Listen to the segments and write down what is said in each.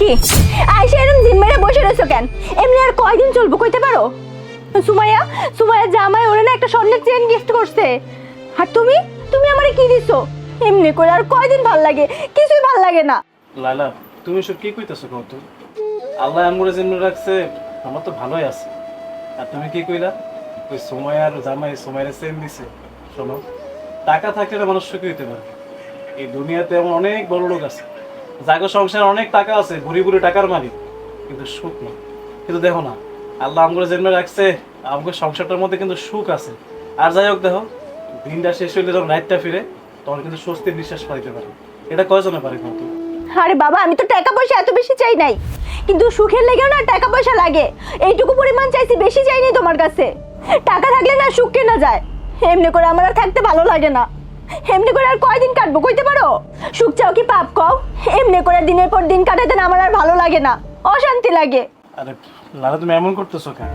কি? আইসা এরকম জিম মেরে বসে রয়েছো কেন? এমনি আর কয়দিন চলবো, কইতে পারো? সুমাইয়া সুমাইয়া জামাই ওরে না একটা স্বর্ণের চেন গিফট করছে। আর তুমি? তুমি আমারে কি দিছো? এমনি করে আর কয়দিন ভালো লাগে? কিছুই ভালো লাগে না। লালা, তুমি সব কি কইতেছো কত আল্লাহ আমরে জন্য রাখছে, আমার তো ভালোই আছে। আর তুমি কি কইলা? ওই সময় আর জামাই সময়ের সেম দিছে। শোনো, টাকা থাকলে মানুষ সুখী হইতে পারে। এই দুনিয়াতে এমন অনেক বড় লোক আছে। যাকে সংসারে অনেক টাকা আছে ঘুরি ঘুরি টাকার মালিক। কিন্তু সুখ না। কিন্তু দেখো না, আল্লাহ আমগুলো জন্মে রাখছে আমাকে সংসারটার মধ্যে কিন্তু সুখ আছে। আর যাই হোক দেখো, দিনটা শেষ হইলে যখন রাতটা ফিরে, তখন কিন্তু স্বস্তির নিঃশ্বাস পাইতে পারে। এটা কয়জনে পারে কিন্তু আরে বাবা, আমি তো টাকা পয়সা এত বেশি চাই নাই। কিন্তু সুখের লেগেও না টাকা পয়সা লাগে। এইটুকু পরিমাণ চাইছি বেশি চাইনি তোমার কাছে। টাকা থাকলে না সুখ কেনা যায়। এমনি করে আমার আর থাকতে ভালো লাগে না। এমনি করে আর কয়দিন কাটবো কইতে পারো? সুখ চাও কি পাপ কও? এমনি করে দিনের পর দিন কাটাতে না আমার আর ভালো লাগে না অশান্তি লাগে। আরে লালা তুমি এমন করতেছো কেন?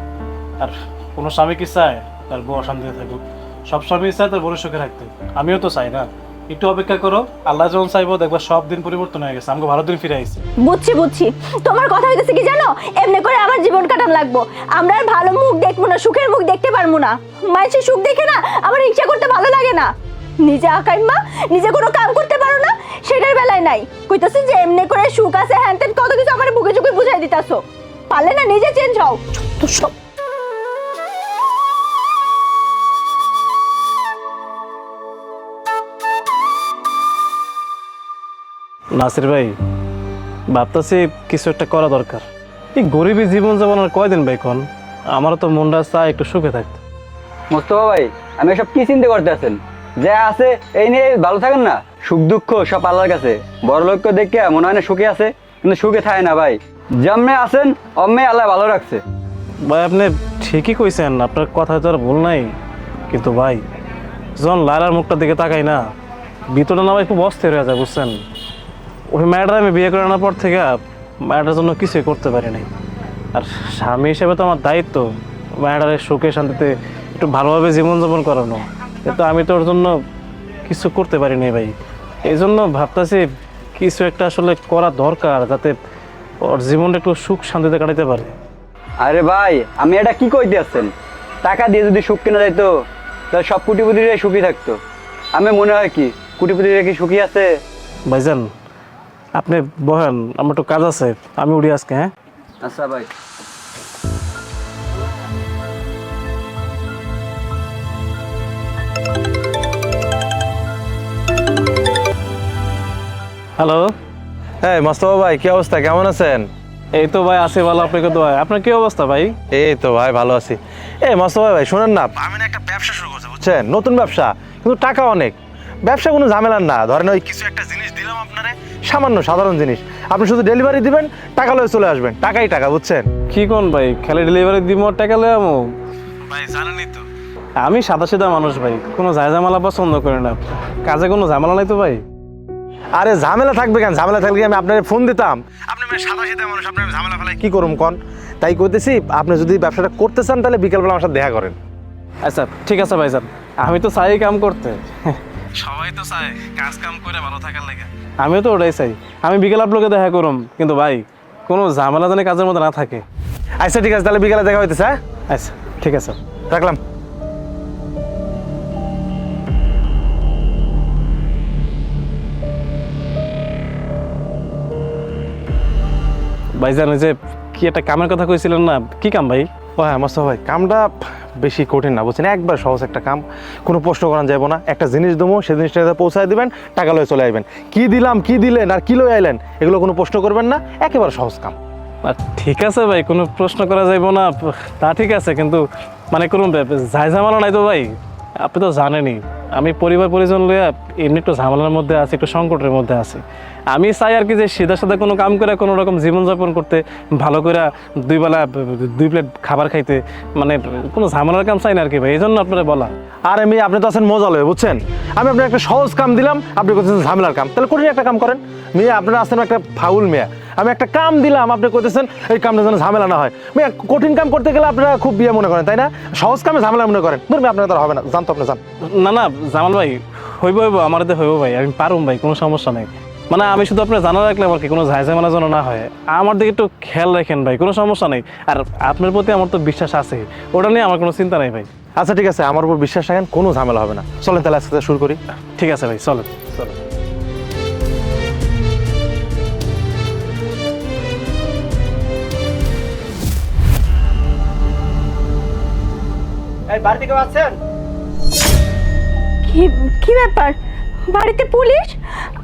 আর কোনো স্বামী কি চায়? তার বউ অশান্তিতে থাকুক। সব স্বামী চায় তার বড় সুখে রাখতে আমিও তো চাই না। একটু অপেক্ষা করো আল্লাহ যখন চাইব দেখবা সব দিন পরিবর্তন হয়ে গেছে। আমাকে ভালো দিন ফিরে আইছে। বুঝছি বুঝছি। তোমার কথা হইতেছে কি জানো? এমনি করে আমার জীবন কাটান লাগবো। আমরা আর ভালো মুখ দেখব না সুখের মুখ দেখতে পারব না। মানুষের সুখ দেখে না আমার ইচ্ছা করতে ভালো লাগে না। নিজে আকাইমা নিজে কোনো কাম করতে পারো না সেটার বেলায় নাই। কইতাছি যে এমনি করে সুখ আছে হ্যান ত্যান কত কিছু আমার বুকে চুকে বুঝাই দিতাছো। পারলে না নিজে চেঞ্জ হও। তো সব। নাসির ভাই ভাবতেছি কিছু একটা করা দরকার। এই গরিবী জীবন যেমন আর কয়দিন ভাই কোন? আমারও তো মনটা চায় একটু সুখে থাকতো। মোস্তফা ভাই আমি সব কি চিন্তা করতে আছেন? যা আছে, এই নিয়ে ভালো থাকেন না। সুখ দুঃখ সব আল্লাহর কাছে। বড় লোককে দেখে মনে হয় না সুখে আছে, কিন্তু সুখে থাকে না ভাই। যেমনে আছেন অম্মে আল্লাহ ভালো রাখছে। ভাই, আপনি ঠিকই কইছেন, আপনার কথা তো আর ভুল নাই। কিন্তু ভাই যখন লালার মুখটার দিকে তাকাই না। ভিতরটা না ভাই খুব অস্থির হয়ে যায়, বুঝছেন? ওই মেয়েটা আমি বিয়ে করে আনার পর থেকে মেয়েটার জন্য কিছুই করতে পারি নাই। আর স্বামী হিসেবে তো আমার দায়িত্ব মেয়েটার সুখে শান্তিতে একটু ভালোভাবে জীবনযাপন করানো। কিন্তু আমি তো ওর জন্য কিছু করতে পারি নাই ভাই। এই জন্য ভাবতেছি কিছু একটা আসলে করা দরকার যাতে ওর জীবনটা একটু সুখ শান্তিতে কাটাতে পারে। আরে ভাই আমি এটা কি কইতে আছেন? টাকা দিয়ে যদি সুখ কেনা যাইতো তাহলে সব কুটিপুটিরে সুখী থাকতো। আমি মনে হয় কি কুটিপুটিরে কি সুখী আছে? ভাইজান আপনি বহেন আমার একটু কাজ আছে আমি উড়ি আজকে হ্যাঁ? আচ্ছা ভাই। হ্যালো হ্যাঁ মোস্তফা ভাই কি অবস্থা? কেমন আছেন? এই তো ভাই আছে ভালো আপনাকে ভাই আপনার কি অবস্থা ভাই? এই তো ভাই ভালো আছি। এই মোস্তফা ভাই শোনেন না আমি না একটা ব্যবসা শুরু করতে বুঝছেন? নতুন ব্যবসা কিন্তু টাকা অনেক। ব্যবসা কোনো ঝামেলার না। ধরেন ওই কিছু একটা জিনিস দিলাম আপনারে সামান্য সাধারণ জিনিস। আপনি শুধু ডেলিভারি দিবেন টাকা লয়ে চলে আসবেন। টাকাই টাকা বুঝছেন? কি কোন ভাই? খেলে ডেলিভারি দিব টাকা লয়ে আমো? ভাই জানেনই তো। আমি সাদা সিধা মানুষ ভাই কোনো ঝামেলা পছন্দ করি না। কাজে কোনো ঝামেলা নাই তো ভাই? আরে ঝামেলা থাকবে কেন? ঝামেলা থাকলে আমি আপনার ফোন দিতাম? আপনি সাদা সিধা মানুষ আপনার ঝামেলা ফেলায় কি করুম কন? তাই কইতেছি আপনি যদি ব্যবসাটা করতে চান তাহলে বিকালবেলা আমার সাথে দেখা করেন। আচ্ছা ঠিক আছে ভাই স্যার আমি তো চাই কাম করতে। সবাই তো চায় কাজ কাম করে ভালো থাকার লাগে। আমিও তো ওটাই চাই। আমি বিকেল আপনাকে দেখা করুম কিন্তু ভাই কোনো ঝামেলা জানি কাজের মধ্যে না থাকে। আচ্ছা ঠিক আছে তাহলে বিকেলে দেখা হইতেছে হ্যাঁ? আচ্ছা ঠিক আছে। রাখলাম। ভাই জানো যে কি একটা কামের কথা কইছিলেন না? কি কাম ভাই? ও হ্যাঁ মোস্তফা ভাই কামটা বেশি কঠিন না বুঝছেন? একবার সহজ একটা কাম কোনো প্রশ্ন করান যাব না। একটা জিনিস দেবো সেই জিনিসটা পৌঁছায় দিবেন টাকা লয়ে চলে আসবেন। কি দিলাম কি দিলেন আর কি লয়ে আইলেন এগুলো কোনো প্রশ্ন করবেন না একেবারে সহজ কাম। আর ঠিক আছে ভাই কোনো প্রশ্ন করা যাইব না তা ঠিক আছে কিন্তু মানে কোনো ঝাই ঝামেলা নাই তো ভাই। আপনি তো জানেনই, আমি পরিবার পরিজন লইয়া এমনি একটু ঝামেলার মধ্যে আছি, একটু সংকটের মধ্যে আছি। আমি চাই আর কি যে সিধা সাদা কোনো কাম করে কোনো রকম জীবনযাপন করতে, ভালো করে দুই বেলা, দুই প্লেট খাবার খাইতে মানে কোনো ঝামেলার কাম চাই না আর কি ভাই, এই জন্য আপনারা বলা। আর আমি আপনি তো আছেন মজা লয়ে বুঝছেন? আমি আপনার একটা সহজ কাম দিলাম, আপনি করতেছেন ঝামেলার কাম। তাহলে কঠিন একটা কাম করেন। মেয়ে, আপনারা আছেন একটা ফাউল মেয়ে। আমি একটা কাম দিলাম আপনি করতেছেন এই কামটা যেন ঝামেলা না হয়। কঠিন কাম করতে গেলে আপনারা খুব বিয়ে মনে করেন তাই না? সহজ কামে ঝামেলা মনে করেন। ধরবে আপনার তার হবে না। জানতো আপনি জান না না জামাল ভাই হইব হইব আমার হইব ভাই আমি পারুম ভাই কোনো সমস্যা নেই। মানে আমি শুধু আপনার জানা রাখলে আমার কি কোনো ঝাইঝামেলা যেন না হয়? আমার দিকে একটু খেয়াল রাখেন ভাই কোনো সমস্যা নেই। আর আপনার প্রতি আমার তো বিশ্বাস আছে ওটা নিয়ে আমার কোনো চিন্তা নেই ভাই। আচ্ছা ঠিক আছে আমার উপর বিশ্বাস রাখেন কোনো ঝামেলা হবে না। চলেন তাহলে আজকে শুরু করি। ঠিক আছে ভাই চলেন। চলেন। এই বাড়িতে কেউ আছেন কি কি ব্যাপার? বাড়িতে পুলিশ?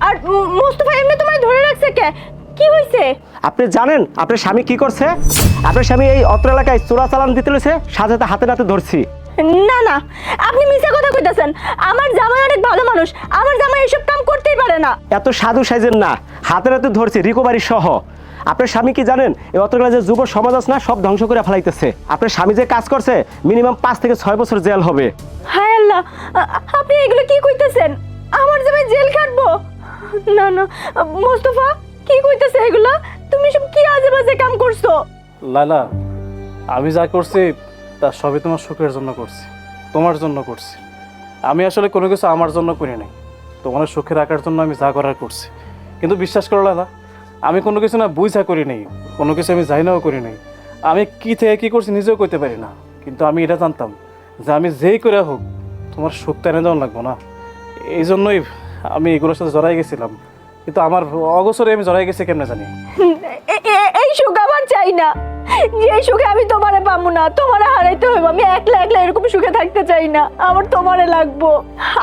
আর মুস্তফা এমনি তোমায় ধরে রাখছে কে? কি হয়েছে আপনি জানেন আপনার স্বামী কি করছে? আপনার স্বামী এই অত্র এলাকায় চোরা চালান দিতে লেছে সাথে হাতে নাতে ধরছি। না না আপনি মিথ্যা কথা কইতাছেন। আমার জামাই অনেক ভালো মানুষ আমার জামাই এসব কাম করতেই পারে না। এত সাধু সাইজের না হাতে নাতে ধরছি রিকোভারি সহ। আপনার স্বামী কি জানেন? এই অত্রগুলা যে যুব সমাজ আছে না সব ধ্বংস করে ফেলাইতেছে। আপনার স্বামী যে কাজ করছে মিনিমাম পাঁচ থেকে ছয় বছর জেল হবে। হায় আল্লাহ আপনি এগুলো কি কইতেছেন? আমার জামাই জেল কাটবো? না না মুস্তফা কি কইতেছে এগুলো? তুমি সব কি আজে বাজে কাম করছ? লালা আমি যা করছি তা সবই তোমার সুখের জন্য করছি তোমার জন্য করছি। আমি আসলে কোনো কিছু আমার জন্য করি নাই। তোমার সুখে রাখার জন্য আমি যা করার করছি। কিন্তু বিশ্বাস করো লালা আমি কোনো কিছু না বুঝা করি নাই, কোনো কিছু আমি যাই নাও করি নাই। আমি কি থেকে কি করছি নিজেও করতে পারি না, কিন্তু আমি এটা জানতাম যে আমি যেই করে হোক, তোমার সুখটা এনে দেওয়া লাগবো না। এই জন্যই আমি এগুলোর সাথে জড়াই গেছিলাম, কিন্তু আমার অগসরে আমি জড়াই গেছি কেমনে জানি? এই সুখ আমার চাই না। যে সুখে আমি তোমারে পাবো না, তোমারে হারাইতে হইব। আমি একলা একলা এরকম সুখে থাকতে চাই না। আমার তোমারে লাগবো।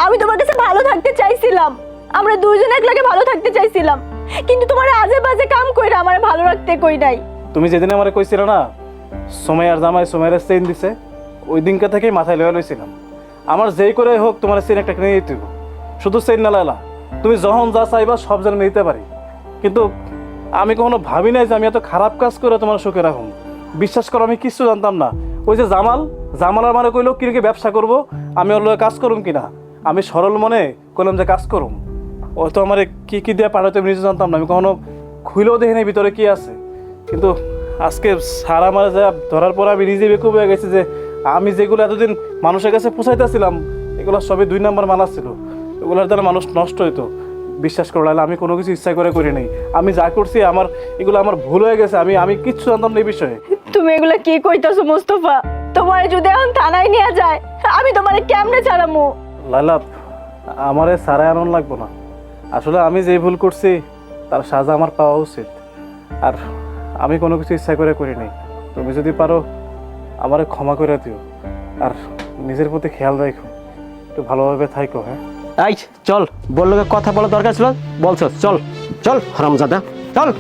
আমি তোমার কাছে ভালো থাকতে চাইছিলাম। আমরা দুইজন একলাগে ভালো থাকতে চাইছিলাম। কিন্তু তোমার আজে বাজে কাম কইরা আমার ভালো রাখতে কই নাই। তুমি যেদিন আমার কইছিল না সময় আর জামাই সময়ের চেইন দিছে, ওই দিনকা থেকেই মাথায় লয়ে লইছিলাম। আমার যেই করে হোক তোমার চেইন একটা কিনে দিতে। শুধু চেইন না লালা, তুমি যখন যা চাইবা সব যেন নিতে পারি। কিন্তু আমি কখনো ভাবি নাই যে আমি এত খারাপ কাজ করে তোমার সুখে রাখুন বিশ্বাস করো, আমি কিচ্ছু জানতাম না। ওই যে জামাল জামাল আমার কইলো কিরকে ব্যবসা করব? আমি ওর কাজ করুম কিনা? আমি সরল মনে কইলাম যে কাজ করুম। ও তো আমার কি কি দিয়ে পাঠাতে আমি নিজে জানতাম না। আমি কখনো খুইলেও দেখি নাই ভিতরে কি আছে। কিন্তু আজকে সারা মারা যা ধরার পর আমি নিজে বেকুব হয়ে গেছি যে আমি যেগুলো এতদিন মানুষের কাছে পৌঁছাইতেছিলাম এগুলো সবই দুই নম্বর মানা ছিল এগুলোর দ্বারা মানুষ নষ্ট হইতো। বিশ্বাস করে লাইলে আমি কোনো কিছু ইচ্ছা করে করি নাই। আমি যা করছি আমার এগুলো আমার ভুল হয়ে গেছে আমি আমি কিচ্ছু জানতাম না এই বিষয়ে। তুমি এগুলা কি কইতাছো মুস্তফা? তোমার যদি এখন থানায় নিয়ে যায় আমি তোমারে কেমনে ছাড়ামু? লালা আমারে সারাই আনন্দ লাগবো না। আসলে আমি যে ভুল করছি তার সাজা আমার পাওয়া উচিত। আর আমি কোনো কিছু ইচ্ছা করে করিনি নাই। তুমি যদি পারো আমার ক্ষমা করে দিও। আর নিজের প্রতি খেয়াল রাখো। একটু ভালোভাবে থাইকো হ্যাঁ? এই চল। বলল কথা বলার দরকার ছিল। বলছো চল। চল হারামজাদা। চল।